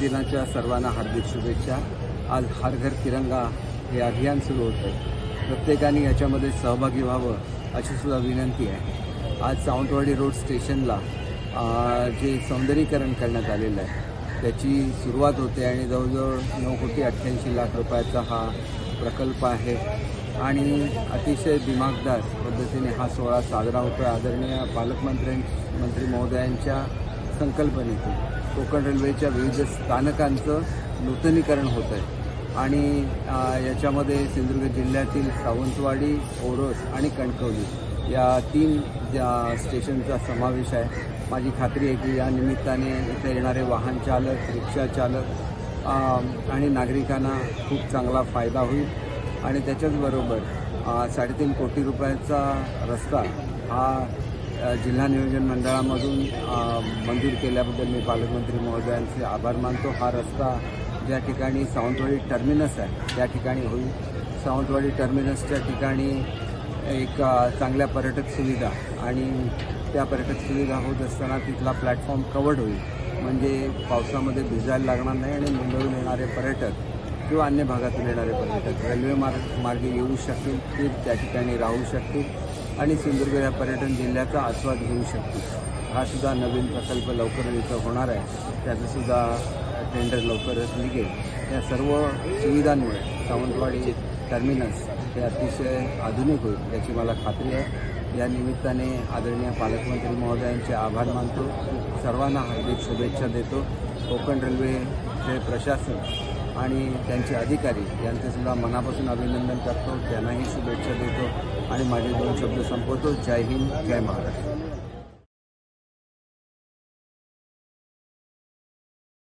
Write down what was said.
दिनाच्या सर्वांना हार्दिक शुभेच्छा. आज हर घर तिरंगा हे अभियान सुरू होतं आहे. प्रत्येकाने याच्यामध्ये सहभागी व्हावं अशी सुद्धा विनंती आहे. आज सावंतवाडी रोड स्टेशनला जे सौंदर्यीकरण करण्यात आलेलं आहे त्याची सुरुवात होते आणि जवळजवळ नऊ कोटी अठ्ठ्याऐंशी लाख रुपयाचा हा प्रकल्प आहे. आणि अतिशय दिमागदार पद्धतीने हा सोहळा साजरा होतो आहे आदरणीय पालकमंत्र्यां मंत्री महोदयांच्या संकल्पनेतून. कोकण रेल्वेच्या विविध स्थानकांचं नूतनीकरण होत आहे. आणि याच्यामध्ये सिंधुदुर्ग जिल्ह्यातील सावंतवाडी ओरोस आणि कणकवली या तीन ज्या स्टेशनचा समावेश आहे. माझी खात्री आहे की या निमित्ताने इथे येणारे वाहन चालक रिक्षा चालक आणि नागरिकांना खूप चांगला फायदा होईल. आणि त्याच्याचबरोबर साडेतीन कोटी रुपयाचा रस्ता हा जिल्हा नियोजन मंडळामधून मंजूर केल्याबद्दल मी पालकमंत्री महोदयांचे आभार मानतो. हा रस्ता ज्या ठिकाणी सावंतवाडी टर्मिनस आहे त्या ठिकाणी होईल. सावंतवाडी टर्मिनसच्या ठिकाणी एक चांगल्या पर्यटक सुविधा आणि त्या पर्यटक सुविधा होत असताना तिथला प्लॅटफॉर्म कवर्ड होईल. म्हणजे पावसामध्ये भिजायला लागणार नाही आणि मुंबईहून येणारे पर्यटक किंवा अन्य भागातून येणारे पर्यटक रेल्वे मार्ग मार्गे येऊ शकतील ते त्या ठिकाणी राहू शकतील. आणि सिंधुदुर्ग या पर्यटन जिल्ह्याचा आस्वाद घेऊ शकतील. हा सुद्धा नवीन प्रकल्प लवकरच इथं होणार आहे. त्याचंसुद्धा टेंडर लवकरच निघेल. या सर्व सुविधांमुळे सावंतवाडी टर्मिनस हे अतिशय आधुनिक होईल याची मला खात्री आहे. या निमित्ताने आदरणीय पालकमंत्री महोदयांचे आभार मानतो. सर्वांना हार्दिक शुभेच्छा देतो. कोकण रेल्वेचे प्रशासन आणि त्यांचे अधिकारी यांचंसुद्धा मनापासून अभिनंदन करतो. त्यांनाही शुभेच्छा देतो आणि माझे दोन शब्द संपवतो. जय हिंद जय महाराष्ट्र.